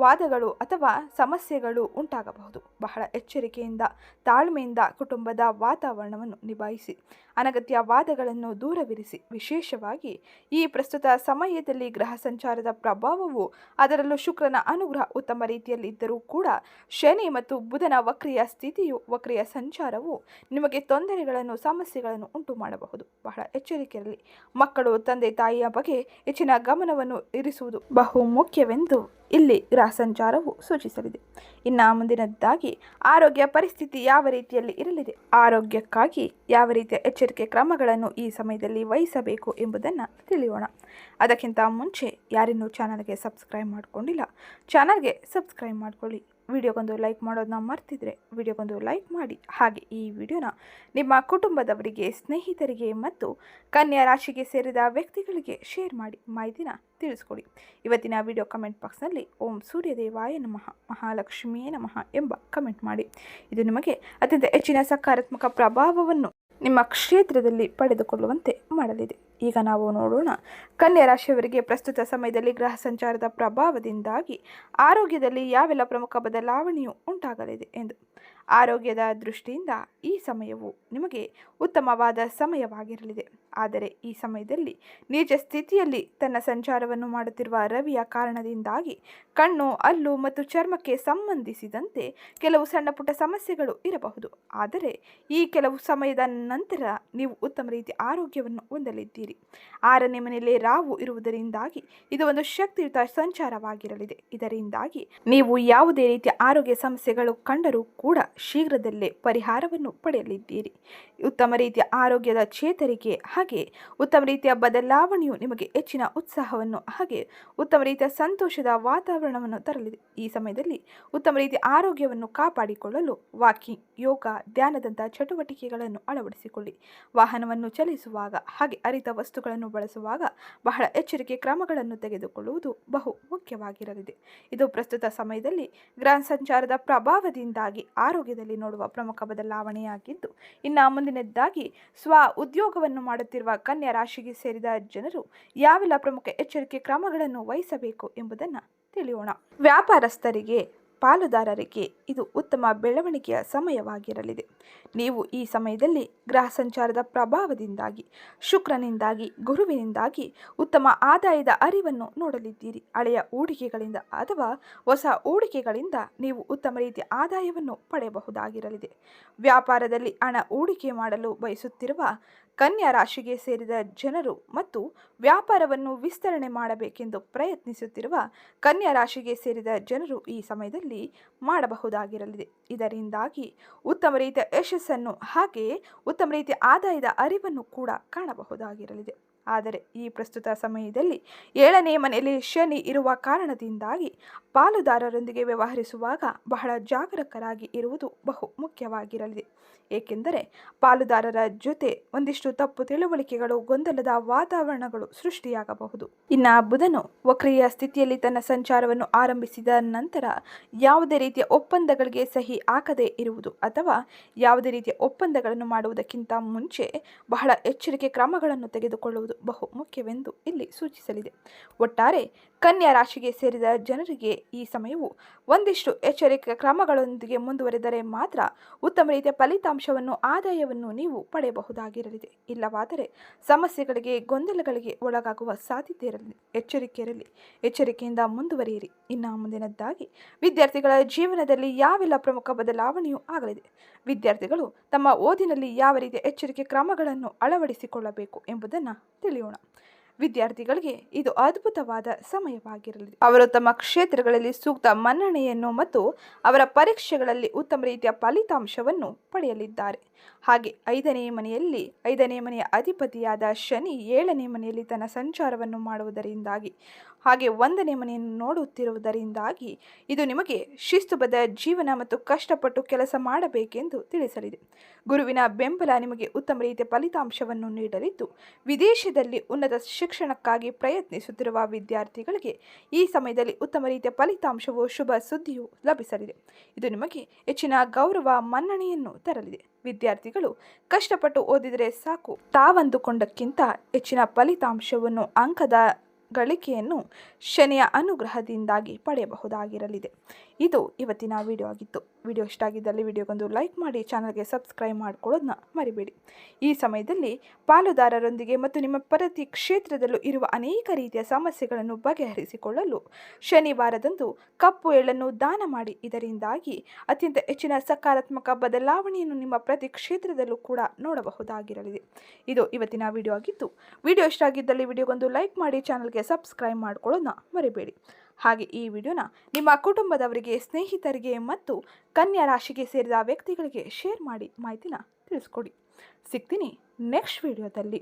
ವಾದಗಳು ಅಥವಾ ಸಮಸ್ಯೆಗಳು ಉಂಟಾಗಬಹುದು. ಬಹಳ ಎಚ್ಚರಿಕೆಯಿಂದ ತಾಳ್ಮೆಯಿಂದ ಕುಟುಂಬದ ವಾತಾವರಣವನ್ನು ನಿಭಾಯಿಸಿ. ಅನಗತ್ಯ ವಾದಗಳನ್ನು ದೂರವಿರಿಸಿ. ವಿಶೇಷವಾಗಿ ಈ ಪ್ರಸ್ತುತ ಸಮಯದಲ್ಲಿ ಗ್ರಹ ಸಂಚಾರದ ಪ್ರಭಾವವು ಅದರಲ್ಲೂ ಶುಕ್ರನ ಅನುಗ್ರಹ ಉತ್ತಮ ರೀತಿಯಲ್ಲಿದ್ದರೂ ಕೂಡ ಶನಿ ಮತ್ತು ಬುಧನ ವಕ್ರಿಯ ಸ್ಥಿತಿಯು, ವಕ್ರಿಯ ಸಂಚಾರವು ನಿಮಗೆ ತೊಂದರೆಗಳನ್ನು, ಸಮಸ್ಯೆಗಳನ್ನು ಉಂಟು ಮಾಡಬಹುದು ಬಹಳ ಎಚ್ಚರಿಕೆಯಲ್ಲಿ ಮಕ್ಕಳು, ತಂದೆ, ತಾಯಿಯ ಬಗ್ಗೆ ಹೆಚ್ಚಿನ ಗಮನವನ್ನು ಇರಿಸುವುದು ಬಹು ಮುಖ್ಯವೆಂದು ಇಲ್ಲಿ ಗ್ರಹ ಸಂಚಾರವು ಸೂಚಿಸಲಿದೆ. ಇನ್ನು ಮುಂದಿನದ್ದಾಗಿ ಆರೋಗ್ಯ ಪರಿಸ್ಥಿತಿ ಯಾವ ರೀತಿಯಲ್ಲಿ ಇರಲಿದೆ? ಆರೋಗ್ಯಕ್ಕಾಗಿ ಯಾವ ರೀತಿಯ ಎಚ್ಚರಿಕೆ ಕ್ರಮಗಳನ್ನು ಈ ಸಮಯದಲ್ಲಿ ವಹಿಸಬೇಕು ಎಂಬುದನ್ನು ತಿಳಿಯೋಣ. ಅದಕ್ಕಿಂತ ಮುಂಚೆ ಯಾರಿನ್ನೂ ಚಾನಲ್ಗೆ ಸಬ್ಸ್ಕ್ರೈಬ್ ಮಾಡಿಕೊಂಡಿಲ್ಲ, ಚಾನಲ್ಗೆ ಸಬ್ಸ್ಕ್ರೈಬ್ ಮಾಡ್ಕೊಳ್ಳಿ. ವಿಡಿಯೋಗೊಂದು ಲೈಕ್ ಮಾಡೋದನ್ನ ಮರ್ತಿದ್ರೆ ವಿಡಿಯೋಗೊಂದು ಲೈಕ್ ಮಾಡಿ. ಹಾಗೆ ಈ ವಿಡಿಯೋನ ನಿಮ್ಮ ಕುಟುಂಬದವರಿಗೆ, ಸ್ನೇಹಿತರಿಗೆ ಮತ್ತು ಕನ್ಯಾ ರಾಶಿಗೆ ಸೇರಿದ ವ್ಯಕ್ತಿಗಳಿಗೆ ಶೇರ್ ಮಾಡಿ ಮಾಹಿತಿನ ತಿಳಿಸ್ಕೊಡಿ. ಇವತ್ತಿನ ವಿಡಿಯೋ ಕಮೆಂಟ್ ಬಾಕ್ಸ್ನಲ್ಲಿ ಓಂ ಸೂರ್ಯದೇವಾಯ ನಮಃ, ಮಹಾಲಕ್ಷ್ಮಿಯೇ ನಮಃ ಎಂಬ ಕಮೆಂಟ್ ಮಾಡಿ. ಇದು ನಿಮಗೆ ಅತ್ಯಂತ ಹೆಚ್ಚಿನ ಸಕಾರಾತ್ಮಕ ಪ್ರಭಾವವನ್ನು ನಿಮ್ಮ ಕ್ಷೇತ್ರದಲ್ಲಿ ಪಡೆದುಕೊಳ್ಳುವಂತೆ ಮಾಡಲಿದೆ. ಈಗ ನಾವು ನೋಡೋಣ. ಕನ್ಯಾ ರಾಶಿಯವರಿಗೆ ಪ್ರಸ್ತುತ ಸಮಯದಲ್ಲಿ ಗ್ರಹ ಸಂಚಾರದ ಪ್ರಭಾವದಿಂದಾಗಿ ಆರೋಗ್ಯದಲ್ಲಿ ಯಾವೆಲ್ಲ ಪ್ರಮುಖ ಬದಲಾವಣೆಯು ಉಂಟಾಗಲಿದೆ ಎಂದು. ಆರೋಗ್ಯದ ದೃಷ್ಟಿಯಿಂದ ಈ ಸಮಯವು ನಿಮಗೆ ಉತ್ತಮವಾದ ಸಮಯವಾಗಿರಲಿದೆ. ಆದರೆ ಈ ಸಮಯದಲ್ಲಿ ನಿಜ ಸ್ಥಿತಿಯಲ್ಲಿ ತನ್ನ ಸಂಚಾರವನ್ನು ಮಾಡುತ್ತಿರುವ ರವಿಯ ಕಾರಣದಿಂದಾಗಿ ಕಣ್ಣು, ಅಲ್ಲು ಮತ್ತು ಚರ್ಮಕ್ಕೆ ಸಂಬಂಧಿಸಿದಂತೆ ಕೆಲವು ಸಣ್ಣ ಪುಟ್ಟ ಸಮಸ್ಯೆಗಳು ಇರಬಹುದು. ಆದರೆ ಈ ಕೆಲವು ಸಮಯದ ನಂತರ ನೀವು ಉತ್ತಮ ರೀತಿಯ ಆರೋಗ್ಯವನ್ನು ಹೊಂದಲಿದ್ದೀರಿ. ಆರನೇ ಮನೆಯಲ್ಲಿ ರಾವು ಇರುವುದರಿಂದಾಗಿ ಇದು ಒಂದು ಶಕ್ತಿಯುತ ಸಂಚಾರವಾಗಿರಲಿದೆ. ಇದರಿಂದಾಗಿ ನೀವು ಯಾವುದೇ ರೀತಿಯ ಆರೋಗ್ಯ ಸಮಸ್ಯೆಗಳು ಕಂಡರೂ ಕೂಡ ಶೀಘ್ರದಲ್ಲೇ ಪರಿಹಾರವನ್ನು ಪಡೆಯಲಿದ್ದೀರಿ. ಉತ್ತಮ ರೀತಿಯ ಆರೋಗ್ಯದ ಚೇತರಿಕೆ ಹಾಗೆ ಉತ್ತಮ ರೀತಿಯ ಬದಲಾವಣೆಯು ನಿಮಗೆ ಹೆಚ್ಚಿನ ಉತ್ಸಾಹವನ್ನು ಹಾಗೆ ಉತ್ತಮ ರೀತಿಯ ಸಂತೋಷದ ವಾತಾವರಣವನ್ನು ತರಲಿದೆ. ಈ ಸಮಯದಲ್ಲಿ ಉತ್ತಮ ರೀತಿಯ ಆರೋಗ್ಯವನ್ನು ಕಾಪಾಡಿಕೊಳ್ಳಲು ವಾಕಿಂಗ್ ಯೋಗ, ಧ್ಯಾನದಂತಹ ಚಟುವಟಿಕೆಗಳನ್ನು ಅಳವಡಿಸಿಕೊಳ್ಳಿ. ವಾಹನವನ್ನು ಚಲಿಸುವಾಗ ಹಾಗೆ ಅರಿತ ವಸ್ತುಗಳನ್ನು ಬಳಸುವಾಗ ಬಹಳ ಎಚ್ಚರಿಕೆ ಕ್ರಮಗಳನ್ನು ತೆಗೆದುಕೊಳ್ಳುವುದು ಬಹು ಮುಖ್ಯವಾಗಿರಲಿದೆ. ಇದು ಪ್ರಸ್ತುತ ಸಮಯದಲ್ಲಿ ಗ್ರಾಮ ಸಂಚಾರದ ಪ್ರಭಾವದಿಂದಾಗಿ ಆರೋಗ್ಯದಲ್ಲಿ ನೋಡುವ ಪ್ರಮುಖ ಬದಲಾವಣೆಯಾಗಿದ್ದು, ಇನ್ನು ಮುಂದಿನದ್ದಾಗಿ ಸ್ವ ಉದ್ಯೋಗವನ್ನು ಮಾಡುತ್ತಿರುವ ಕನ್ಯಾ ರಾಶಿಗೆ ಸೇರಿದ ಜನರು ಯಾವೆಲ್ಲ ಪ್ರಮುಖ ಎಚ್ಚರಿಕೆ ಕ್ರಮಗಳನ್ನು ವಹಿಸಬೇಕು ಎಂಬುದನ್ನು ತಿಳಿಯೋಣ. ವ್ಯಾಪಾರಸ್ಥರಿಗೆ ಪಾಲುದಾರರಿಗೆ ಇದು ಉತ್ತಮ ಬೆಳವಣಿಗೆಯ ಸಮಯವಾಗಿರಲಿದೆ. ನೀವು ಈ ಸಮಯದಲ್ಲಿ ಗ್ರಹ ಸಂಚಾರದ ಪ್ರಭಾವದಿಂದಾಗಿ, ಶುಕ್ರನಿಂದಾಗಿ, ಗುರುವಿನಿಂದಾಗಿ ಉತ್ತಮ ಆದಾಯದ ಅರಿವನ್ನು ನೋಡಲಿದ್ದೀರಿ. ಹಳೆಯ ಹೂಡಿಕೆಗಳಿಂದ ಅಥವಾ ಹೊಸ ಹೂಡಿಕೆಗಳಿಂದ ನೀವು ಉತ್ತಮ ರೀತಿಯ ಆದಾಯವನ್ನು ಪಡೆಯಬಹುದಾಗಿರಲಿದೆ. ವ್ಯಾಪಾರದಲ್ಲಿ ಹಣ ಹೂಡಿಕೆ ಮಾಡಲು ಬಯಸುತ್ತಿರುವ ಕನ್ಯಾ ರಾಶಿಗೆ ಸೇರಿದ ಜನರು ಮತ್ತು ವ್ಯಾಪಾರವನ್ನು ವಿಸ್ತರಣೆ ಮಾಡಬೇಕೆಂದು ಪ್ರಯತ್ನಿಸುತ್ತಿರುವ ಕನ್ಯಾ ರಾಶಿಗೆ ಸೇರಿದ ಜನರು ಈ ಸಮಯದಲ್ಲಿ ಮಾಡಬಹುದಾಗಿರಲಿದೆ. ಇದರಿಂದಾಗಿ ಉತ್ತಮ ರೀತಿಯ ಯಶಸ್ಸನ್ನು ಹಾಗೆಯೇ ಉತ್ತಮ ರೀತಿಯ ಆದಾಯದ ಅರಿವನ್ನು ಕೂಡ ಕಾಣಬಹುದಾಗಿರಲಿದೆ. ಆದರೆ ಈ ಪ್ರಸ್ತುತ ಸಮಯದಲ್ಲಿ ಏಳನೇ ಮನೆಯಲ್ಲಿ ಶನಿ ಇರುವ ಕಾರಣದಿಂದಾಗಿ ಪಾಲುದಾರರೊಂದಿಗೆ ವ್ಯವಹರಿಸುವಾಗ ಬಹಳ ಜಾಗರೂಕರಾಗಿ ಇರುವುದು ಬಹು ಮುಖ್ಯವಾಗಿರಲಿದೆ. ಏಕೆಂದರೆ ಪಾಲುದಾರರ ಜೊತೆ ಒಂದಿಷ್ಟು ತಪ್ಪು ತಿಳುವಳಿಕೆಗಳು, ಗೊಂದಲದ ವಾತಾವರಣಗಳು ಸೃಷ್ಟಿಯಾಗಬಹುದು. ಇನ್ನು ಬುಧನು ವಕ್ರಿಯ ಸ್ಥಿತಿಯಲ್ಲಿ ತನ್ನ ಸಂಚಾರವನ್ನು ಆರಂಭಿಸಿದ ನಂತರ ಯಾವುದೇ ರೀತಿಯ ಒಪ್ಪಂದಗಳಿಗೆ ಸಹಿ ಹಾಕದೇ ಇರುವುದು ಅಥವಾ ಯಾವುದೇ ರೀತಿಯ ಒಪ್ಪಂದಗಳನ್ನು ಮಾಡುವುದಕ್ಕಿಂತ ಮುಂಚೆ ಬಹಳ ಎಚ್ಚರಿಕೆ ಕ್ರಮಗಳನ್ನು ತೆಗೆದುಕೊಳ್ಳುವುದು ಬಹು ಮುಖ್ಯವೆಂದು ಇಲ್ಲಿ ಸೂಚಿಸಲಿದೆ. ಒಟ್ಟಾರೆ ಕನ್ಯಾ ರಾಶಿಗೆ ಸೇರಿದ ಜನರಿಗೆ ಈ ಸಮಯವು ಒಂದಿಷ್ಟು ಎಚ್ಚರಿಕೆ ಕ್ರಮಗಳೊಂದಿಗೆ ಮುಂದುವರೆದರೆ ಮಾತ್ರ ಉತ್ತಮ ರೀತಿಯ ಫಲಿತಾಂಶವನ್ನು, ಆದಾಯವನ್ನು ನೀವು ಪಡೆಯಬಹುದಾಗಿರಲಿದೆ. ಇಲ್ಲವಾದರೆ ಸಮಸ್ಯೆಗಳಿಗೆ, ಗೊಂದಲಗಳಿಗೆ ಒಳಗಾಗುವ ಸಾಧ್ಯತೆ ಇರಲಿ, ಎಚ್ಚರಿಕೆ ಇರಲಿ. ಎಚ್ಚರಿಕೆಯಿಂದ ಮುಂದುವರಿಯಿರಿ. ಇನ್ನು ಮುಂದಿನದ್ದಾಗಿ ವಿದ್ಯಾರ್ಥಿಗಳ ಜೀವನದಲ್ಲಿ ಯಾವೆಲ್ಲ ಪ್ರಮುಖ ಬದಲಾವಣೆಯೂ ಆಗಲಿದೆ. ವಿದ್ಯಾರ್ಥಿಗಳು ತಮ್ಮ ಓದಿನಲ್ಲಿ ಯಾವ ರೀತಿಯ ಎಚ್ಚರಿಕೆ ಕ್ರಮಗಳನ್ನು ಅಳವಡಿಸಿಕೊಳ್ಳಬೇಕು ಎಂಬುದನ್ನು ತಿಳಿಯೋಣ. ವಿದ್ಯಾರ್ಥಿಗಳಿಗೆ ಇದು ಅದ್ಭುತವಾದ ಸಮಯವಾಗಿರಲಿದೆ. ಅವರು ತಮ್ಮ ಕ್ಷೇತ್ರಗಳಲ್ಲಿ ಸೂಕ್ತ ಮನ್ನಣೆಯನ್ನು ಮತ್ತು ಅವರ ಪರೀಕ್ಷೆಗಳಲ್ಲಿ ಉತ್ತಮ ರೀತಿಯ ಫಲಿತಾಂಶವನ್ನು ಪಡೆಯಲಿದ್ದಾರೆ. ಹಾಗೆ ಐದನೇ ಮನೆಯಲ್ಲಿ, ಐದನೇ ಮನೆಯ ಅಧಿಪತಿಯಾದ ಶನಿ ಏಳನೇ ಮನೆಯಲ್ಲಿ ತನ್ನ ಸಂಚಾರವನ್ನು ಮಾಡುವುದರಿಂದಾಗಿ, ಹಾಗೆ ಒಂದನೇ ಮನೆಯನ್ನು ನೋಡುತ್ತಿರುವುದರಿಂದಾಗಿ ಇದು ನಿಮಗೆ ಶಿಸ್ತುಬದ್ಧ ಜೀವನ ಮತ್ತು ಕಷ್ಟಪಟ್ಟು ಕೆಲಸ ಮಾಡಬೇಕೆಂದು ತಿಳಿಸಲಿದೆ. ಗುರುವಿನ ಬೆಂಬಲ ನಿಮಗೆ ಉತ್ತಮ ರೀತಿಯ ಫಲಿತಾಂಶವನ್ನು ನೀಡಲಿದ್ದು, ವಿದೇಶದಲ್ಲಿ ಉನ್ನತ ಶಿಕ್ಷಣಕ್ಕಾಗಿ ಪ್ರಯತ್ನಿಸುತ್ತಿರುವ ವಿದ್ಯಾರ್ಥಿಗಳಿಗೆ ಈ ಸಮಯದಲ್ಲಿ ಉತ್ತಮ ರೀತಿಯ ಫಲಿತಾಂಶವು ಶುಭ ಸುದ್ದಿಯು ಲಭಿಸಲಿದೆ. ಇದು ನಿಮಗೆ ಹೆಚ್ಚಿನ ಗೌರವ ಮನ್ನಣೆಯನ್ನು ತರಲಿದೆ. ವಿದ್ಯಾರ್ಥಿಗಳು ಕಷ್ಟಪಟ್ಟು ಓದಿದರೆ ಸಾಕು ತಾವಂದುಕೊಂಡಕ್ಕಿಂತ ಹೆಚ್ಚಿನ ಫಲಿತಾಂಶವನ್ನು ಅಂಕದ ಗಳಿಕೆಯನ್ನು ಶನಿಯ ಅನುಗ್ರಹದಿಂದಾಗಿ ಪಡೆಯಬಹುದಾಗಿರಲಿದೆ. ಇದು ಇವತ್ತಿನ ವಿಡಿಯೋ ಆಗಿತ್ತು. ವಿಡಿಯೋ ಇಷ್ಟ ಆಗಿದ್ದಲ್ಲಿ ವಿಡಿಯೋಗೊಂದು ಲೈಕ್ ಮಾಡಿ ಚಾನಲ್ಗೆ ಸಬ್ಸ್ಕ್ರೈಬ್ ಮಾಡ್ಕೊಳ್ಳೋದನ್ನ ಮರಿಬೇಡಿ. ಈ ಸಮಯದಲ್ಲಿ ಪಾಲುದಾರರೊಂದಿಗೆ ಮತ್ತು ನಿಮ್ಮ ಪ್ರತಿ ಕ್ಷೇತ್ರದಲ್ಲೂ ಇರುವ ಅನೇಕ ರೀತಿಯ ಸಮಸ್ಯೆಗಳನ್ನು ಬಗೆಹರಿಸಿಕೊಳ್ಳಲು ಶನಿವಾರದಂದು ಕಪ್ಪು ಎಳ್ಳನ್ನು ದಾನ ಮಾಡಿ. ಇದರಿಂದಾಗಿ ಅತ್ಯಂತ ಹೆಚ್ಚಿನ ಸಕಾರಾತ್ಮಕ ಬದಲಾವಣೆಯನ್ನು ನಿಮ್ಮ ಪ್ರತಿ ಕ್ಷೇತ್ರದಲ್ಲೂ ಕೂಡ ನೋಡಬಹುದಾಗಿರಲಿದೆ. ಇದು ಇವತ್ತಿನ ವಿಡಿಯೋ ಆಗಿತ್ತು. ವಿಡಿಯೋ ಇಷ್ಟ ಆಗಿದ್ದಲ್ಲಿ ವಿಡಿಯೋಗೊಂದು ಲೈಕ್ ಮಾಡಿ ಚಾನಲ್ಗೆ ಸಬ್ಸ್ಕ್ರೈಬ್ ಮಾಡ್ಕೊಳ್ಳೋದನ್ನ ಮರಿಬೇಡಿ. ಹಾಗೆ ಈ ವಿಡಿಯೋನ ನಿಮ್ಮ ಕುಟುಂಬದವರಿಗೆ, ಸ್ನೇಹಿತರಿಗೆ ಮತ್ತು ಕನ್ಯಾ ರಾಶಿಗೆ ಸೇರಿದ ವ್ಯಕ್ತಿಗಳಿಗೆ ಶೇರ್ ಮಾಡಿ ಮಾಹಿತಿನ ತಿಳಿಸ್ಕೊಡಿ. ಸಿಗ್ತೀನಿ ನೆಕ್ಸ್ಟ್ ವಿಡಿಯೋದಲ್ಲಿ.